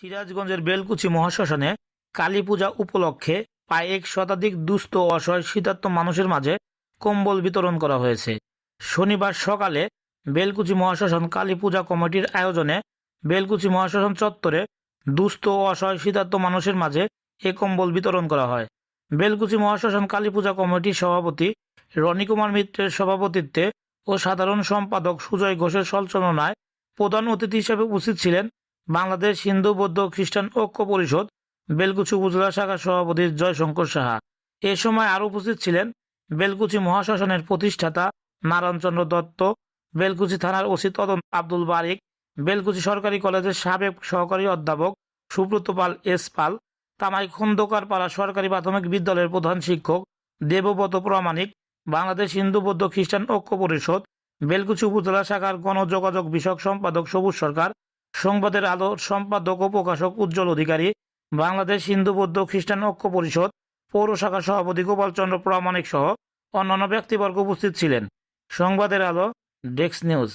সিরাজগঞ্জের বেলকুচি মহাশ্মশানে কালী পূজা উপলক্ষে প্রায় এক শতাধিক দুস্থ অসহায় শীতার্ত মানুষের মাঝে কম্বল বিতরণ করা হয়েছে। শনিবার সকালে বেলকুচি মহাশ্মশান কালী পূজা কমিটির আয়োজনে বেলকুচি মহাশ্মশান চত্বরে দুস্থ অসহায় শীতার্ত মানুষের মাঝে এ কম্বল বিতরণ করা হয়। বেলকুচি মহাশ্মশান কালী পূজা কমিটির সভাপতি রনি কুমার মিত্রের সভাপতিত্বে ও সাধারণ সম্পাদক সুজয় ঘোষের সঞ্চালনায় প্রধান অতিথি হিসেবে উপস্থিত ছিলেন বাংলাদেশ হিন্দু, বৌদ্ধ, খ্রিস্টান ঐক্য পরিষদ, বেলকুচি উপজেলা শাখার সভাপতি জয়শঙ্কর সাহা। এ সময় আরও উপস্থিত ছিলেন বেলকুচি মহাশাসনের প্রতিষ্ঠাতা নারায়ণচন্দ্র দত্ত, বেলকুচি থানার ওসি তদন্ত আব্দুল বারিক, বেলকুচি সরকারি কলেজের সাবেক সহকারী অধ্যাপক সুব্রত পাল এস পাল, তামাই খন্দকার পাড়া সরকারি প্রাথমিক বিদ্যালয়ের প্রধান শিক্ষক দেবব্রত প্রামাণিক, বাংলাদেশ হিন্দু, বৌদ্ধ, খ্রিস্টান ঐক্য পরিষদ, বেলকুচি উপজেলা শাখার গণযোগাযোগ বিষয়ক সম্পাদক সবুজ সরকার সংবাদের আলো সম্পাদক ও প্রকাশক উজ্জ্বল অধিকারী, বাংলাদেশ হিন্দু বৌদ্ধ খ্রিস্টান ঐক্য পরিষদ, পৌর শাখা সভাপতি গোপালচন্দ্র প্রামাণিক সহ অন্যান্য ব্যক্তিবর্গ উপস্থিত ছিলেন। সংবাদের আলো, ডেস্ক নিউজ।